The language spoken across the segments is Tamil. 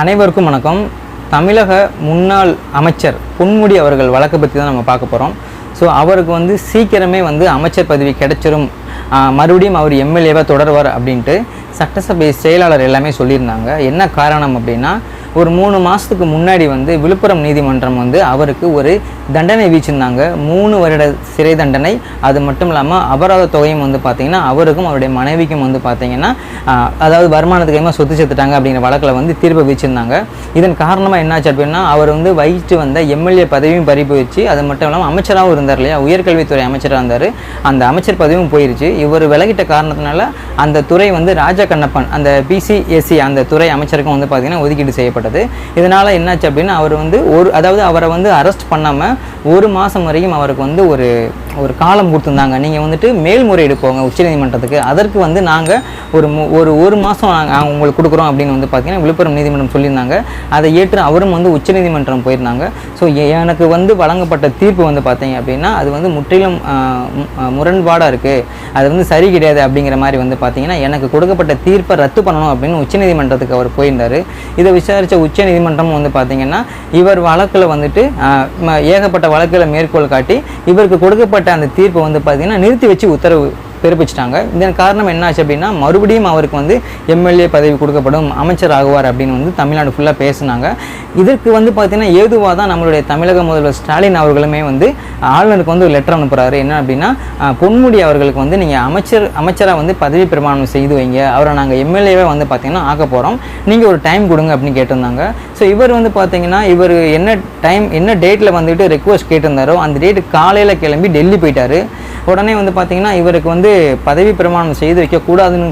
அனைவருக்கும் வணக்கம். தமிழக முன்னாள் அமைச்சர் பொன்முடி அவர்கள் வழக்கு பற்றி தான் நம்ம பார்க்க போகிறோம் ஸோ அவருக்கு வந்து சீக்கிரமே வந்து அமைச்சர் பதவி கிடைச்சிரும். மறுபடியும் அவர் எம்எல்ஏவாக தொடர்வார் அப்படின்ட்டு சட்டசபை செயலாளர் எல்லாமே சொல்லியிருந்தாங்க. என்ன காரணம் அப்படின்னா ஒரு மூணு மாதத்துக்கு முன்னாடி வந்து விழுப்புரம் நீதிமன்றம் வந்து அவருக்கு ஒரு தண்டனை வீச்சிருந்தாங்க. மூணு வருட சிறை தண்டனை. அது மட்டும் இல்லாமல் அபராத தொகையும் வந்து பார்த்திங்கன்னா அவருக்கும் அவருடைய மனைவிக்கும் வந்து பார்த்திங்கன்னா அதாவது வருமானத்துக்கு அதிகமாக சொத்து சேர்த்துட்டாங்க அப்படிங்கிற வழக்கில் வந்து தீர்ப்பு வீச்சிருந்தாங்க. இதன் காரணமாக என்னாச்சு அப்படின்னா அவர் வந்து வகிச்சு வந்த எம்எல்ஏ பதவியும் பறிப்பு வச்சு அது மட்டும் இல்லாமல் அமைச்சராகவும் இருந்தார் இல்லையா? உயர்கல்வித்துறை அமைச்சராக இருந்தார். அந்த அமைச்சர் பதவியும் போயிருச்சு. இவர் விலகிட்ட காரணத்தினால அந்த துறை வந்து ராஜா கண்ணப்பன் அந்த பிசிஎஸ்சி அந்த துறை அமைச்சருக்கும் வந்து பார்த்திங்கன்னா ஒதுக்கீடு செய்யப்பட்டது. இதனால் என்னாச்சு அப்படின்னா அவர் வந்து ஒரு அதாவது அவரை வந்து அரெஸ்ட் பண்ணாமல் ஒரு மாதம் வரைக்கும் அவருக்கு வந்து ஒரு ஒரு காலம் கொடுத்துருந்தாங்க. நீங்கள் வந்துட்டு மேல்முறையீடு போங்க உச்சநீதிமன்றத்துக்கு. அதற்கு வந்து நாங்கள் ஒரு மு- ஒரு ஒரு மாதம் நாங்கள் உங்களுக்கு கொடுக்குறோம் அப்படின்னு வந்து பார்த்தீங்கன்னா விழுப்புரம் நீதிமன்றம் சொல்லியிருந்தாங்க. அதை ஏற்று அவரும் வந்து உச்சநீதிமன்றம் போயிருந்தாங்க. ஸோ எனக்கு வந்து வழங்கப்பட்ட தீர்ப்பு வந்து பார்த்தீங்க அப்படின்னா அது வந்து முற்றிலும் முரண்பாடாக இருக்குது அது வந்து சரி கிடையாது அப்படிங்கிற மாதிரி வந்து பார்த்தீங்கன்னா எனக்கு கொடுக்கப்பட்ட தீர்ப்பை ரத்து பண்ணணும் அப்படின்னு உச்சநீதிமன்றத்துக்கு அவர் போயிருந்தார். இதை விசாரித்த உச்சநீதிமன்றம் வந்து பார்த்தீங்கன்னா இவர் வழக்கில் வந்துட்டு ம- ஏகப்பட்ட வழக்கில் மேற்கோள் காட்டி இவருக்கு கொடுக்கப்பட்ட அந்த தீர்ப்பை வந்து பார்த்திங்கன்னா நிறுத்தி வச்சு உத்தரவு பிறப்பிச்சிட்டாங்க. இதன் காரணம் என்னாச்சு அப்படின்னா மறுபடியும் அவருக்கு வந்து எம்எல்ஏ பதவி கொடுக்கப்படும் அமைச்சர் ஆகுவார் அப்படின்னு வந்து தமிழ்நாடு ஃபுல்லாக பேசினாங்க. இதற்கு வந்து பார்த்தீங்கன்னா ஏதுவாக தான் நம்மளுடைய தமிழக முதல்வர் ஸ்டாலின் அவர்களுமே வந்து ஆளுநருக்கு வந்து ஒரு லெட்டர் அனுப்புகிறாரு என்ன அப்படின்னா பொன்முடி அவர்களுக்கு வந்து நீங்கள் அமைச்சர் அமைச்சராக வந்து பதவி பிரமாணம் செய்து வைங்க. அவரை நாங்கள் எம்எல்ஏவே வந்து பார்த்தீங்கன்னா ஆக்க போகிறோம் நீங்கள் ஒரு டைம் கொடுங்க அப்படின்னு கேட்டிருந்தாங்க. ஸோ இவர் வந்து பார்த்தீங்கன்னா இவர் என்ன டைம் என்ன டேட்டில் வந்துட்டு ரெக்வஸ்ட் கேட்டிருந்தாரோ அந்த டேட்டு காலையில் கிளம்பி டெல்லி போயிட்டார். உடனே வந்து பார்த்தீங்கன்னா இவருக்கு வந்து பதவி பிரமாணம் செய்து வைக்கக்கூடாதுன்னு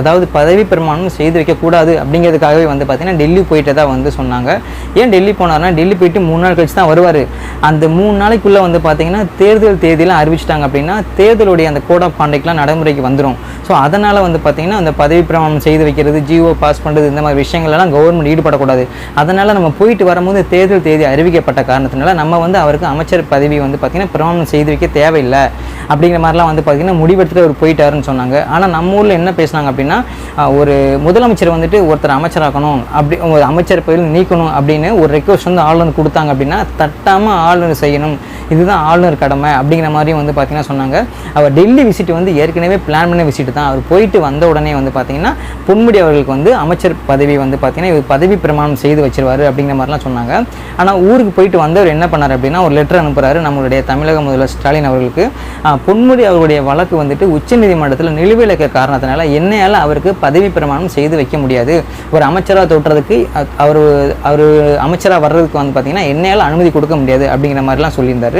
அதாவது பதவி பிரமாணம் செய்து வைக்கக்கூடாது அப்படிங்கிறதுக்காகவே வந்து பார்த்தீங்கன்னா டெல்லி போயிட்டு தான் வந்து சொன்னாங்க. ஏன் டெல்லி போனார்னா டெல்லி போயிட்டு மூணு நாள் கழிச்சு தான் வருவார். அந்த மூணு நாளைக்குள்ளே வந்து பார்த்தீங்கன்னா தேர்தல் தேதியெல்லாம் அறிவிச்சிட்டாங்க அப்படின்னா தேர்தலுடைய அந்த கோட் ஆஃப் கான்டெக்ட்லாம் நடைமுறைக்கு வந்துடும் ஸோ அதனால் வந்து பார்த்தீங்கன்னா அந்த பதவி பிரமாணம் செய்து வைக்கிறது ஜிஓ பாஸ் பண்ணுறது இந்த மாதிரி விஷயங்கள்லாம் கவர்மெண்ட் ஈடுபடக்கூடாது. அதனால் நம்ம போயிட்டு வரும்போது தேர்தல் தேதி அறிவிக்கப்பட்ட காரணத்தினால நம்ம வந்து அவருக்கு அமைச்சர் பதவி வந்து பார்த்திங்கன்னா பிரமாணம் செய்து வைக்க தேவையில்லை. அப்படிங்கிற மாதிரிலாம் வந்து பார்த்திங்கன்னா முடிவெடுத்துட்டு அவர் போயிட்டாருன்னு சொன்னாங்க. ஆனால் நம்ம ஊரில் என்ன பேசுனாங்க அப்படின்னா ஒரு முதலமைச்சர் வந்துட்டு ஒருத்தர் அமைச்சராக்கணும் அப்படி ஒரு அமைச்சர் பயிர் நீக்கணும் அப்படின்னு ஒரு ரெக்வஸ்ட் வந்து ஆளுநர் கொடுத்தாங்க அப்படின்னா தட்டாமல் ஆளுநர் செய்யணும். இதுதான் ஆளுநர் கடமை அப்படிங்கிற மாதிரியும் வந்து பார்த்திங்கன்னா சொன்னாங்க. அவர் டெல்லி விசிட் வந்து ஏற்கனவே பிளான் பண்ண விசிட் தான். அவர் போயிட்டு வந்த உடனே வந்து பார்த்திங்கன்னா பொன்முடி அவர்களுக்கு வந்து அமைச்சர் பதவி வந்து பார்த்திங்கன்னா இவர் பதவி பிரமாணம் செய்து வச்சிருவார் அப்படிங்கிற மாதிரிலாம் சொன்னாங்க. ஆனால் ஊருக்கு போயிட்டு வந்தவர் என்ன பண்ணார் அப்படின்னா ஒரு லெட்டர் அனுப்புகிறாரு நம்மளுடைய தமிழக முதல்வர் ஸ்டாலின் அவர்களுக்கு. பொன்முடி அவருடைய வழக்கு வந்துட்டு உச்சநீதிமன்றத்தில் நிலுவையில் இருக்க காரணத்தினால என்னையால் அவருக்கு பதவி பிரமாணம் செய்து வைக்க முடியாது. ஒரு அமைச்சராக தொட்டுறதுக்கு அ- அவர் அவர் அமைச்சராக வர்றதுக்கு வந்து பார்த்திங்கன்னா என்னையால் அனுமதி கொடுக்க முடியாது அப்படிங்கிற மாதிரிலாம் சொல்லியிருந்தார்.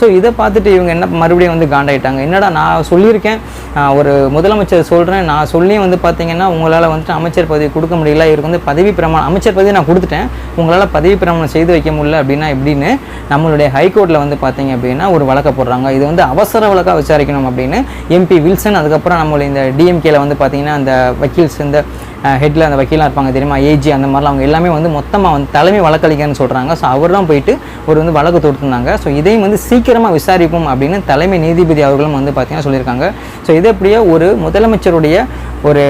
ஸோ இதை பார்த்துட்டு இவங்க என்ன மறுபடியும் வந்து காண்டாயிட்டாங்க. என்னடா நான் சொல்லியிருக்கேன். ஒரு முதலமைச்சர் சொல்கிறேன் நான் சொல்லியும் வந்து பார்த்தீங்கன்னா உங்களால் வந்துட்டு அமைச்சர் பதவி கொடுக்க முடியல. இவருக்கு வந்து பதவி பிரமாணம் அமைச்சர் பதவி நான் கொடுத்துட்டேன். உங்களால் பதவி பிரமாணம் செய்து வைக்க முடியல அப்படின்னா எப்படின்னு நம்மளுடைய ஹைகோர்ட்டில் வந்து பார்த்தீங்க அப்படின்னா ஒரு வழக்க போடுறாங்க. இது வந்து அவசர வழக்காக விசாரிக்கணும் அப்படின்னு எம்பி வில்சன் அதுக்கப்புறம் நம்மளுடைய இந்த டிஎம்கேல வந்து பார்த்தீங்கன்னா அந்த வக்கீல்ஸ் இந்த ஹெட்டில் அந்த வக்கீலாக இருப்பாங்க தெரியுமா? ஏஜி அந்த மாதிரிலாம் அவங்க எல்லாமே வந்து மொத்தமாக வந்து தலைமை வழக்கறிஞர்னு சொல்கிறாங்க ஸோ அவர் தான் போயிட்டு ஒரு வந்து வழக்கு தொடுத்திருந்தாங்க. ஸோ இதையும் வந்து சீக்கிரமாக விசாரிப்போம் அப்படின்னு தலைமை நீதிபதி அவர்களும் வந்து பார்த்தீங்கன்னா சொல்லியிருக்காங்க. ஸோ இது அப்படியே ஒரு முதலமைச்சருடைய ஒரு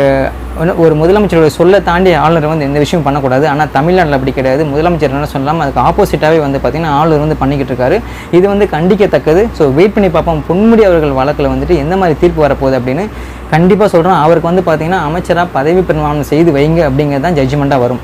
ஒரு முதலமைச்சருடைய சொல்ல தாண்டி ஆளுநர் வந்து எந்த விஷயம் பண்ணக்கூடாது. ஆனால் தமிழ்நாட்டில் அப்படி கிடையாது. முதலமைச்சர் என்ன சொல்லலாம் அதுக்கு ஆப்போசிட்டாகவே வந்து பார்த்திங்கன்னா ஆளுநர் வந்து பண்ணிக்கிட்டு இருக்காரு. இது வந்து கண்டிக்கத்தக்கது. ஸோ வெயிட் பண்ணி பார்ப்போம். பொன்முடி அவர்கள் வழக்கில் வந்துட்டு எந்த மாதிரி தீர்ப்பு வரப்போகுது அப்படின்னு கண்டிப்பாக சொல்கிறேன் அவருக்கு வந்து பார்த்திங்கன்னா அமைச்சராக பதவி பிரமாணம் செய்து வைங்க அப்படிங்கிறது தான் ஜட்ஜ்மெண்ட்டாக வரும்.